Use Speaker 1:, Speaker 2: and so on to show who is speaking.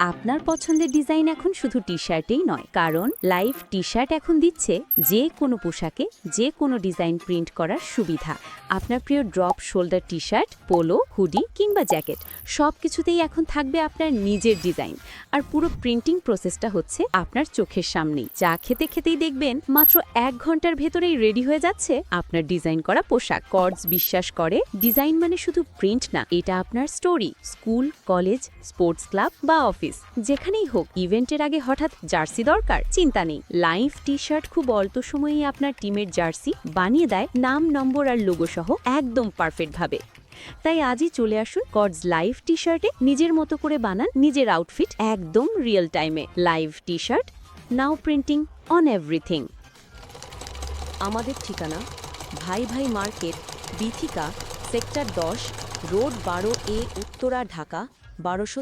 Speaker 1: আপনার পছন্দের ডিজাইন এখন শুধু টি শার্টেই নয়, কারণ লাইভ টি শার্ট এখন দিচ্ছে যে কোনো পোশাকে, যে কোনো ডিজাইন প্রিন্ট করার সুবিধা। আপনার প্রিয় drop shoulder T shirt polo, hoodie কিংবা জ্যাকেট সব কিছুতেই এখন থাকবে আপনার নিজের ডিজাইন। আর পুরো প্রিন্টিং প্রসেসটা হচ্ছে আপনার চোখের সামনেই। চা খেতে খেতেই দেখবেন মাত্র এক ঘণ্টার ভেতরেই রেডি হয়ে যাচ্ছে আপনার ডিজাইন করা পোশাক। কর্ডস বিশ্বাস করে, ডিজাইন মানে শুধু প্রিন্ট না, এটা আপনার story, school, college, sports club বা অফিস। যেখানেই হোক, ইভেন্টের আগে হঠাৎ জার্সি দরকার? চিন্তা নেই। লাইভ টি শার্ট খুব অল্প সময়েই আপনার টিমের জার্সি বানিয়ে দেয়, নাম, নম্বর আর লোগো সহ একদম পারফেক্ট ভাবে। তাই আজই চলে আসুন কর্ডস লাইভ টি শার্টে নিজের মতো করে বানান নিজের আউটফিট একদম রিয়েল টাইমে live T shirt now printing on everything আমাদের ঠিকানা ভাই ভাই মার্কেট, বিথিকা, সেক্টর দশ, রোড বারো এ উত্তরা, ঢাকা, বারোশো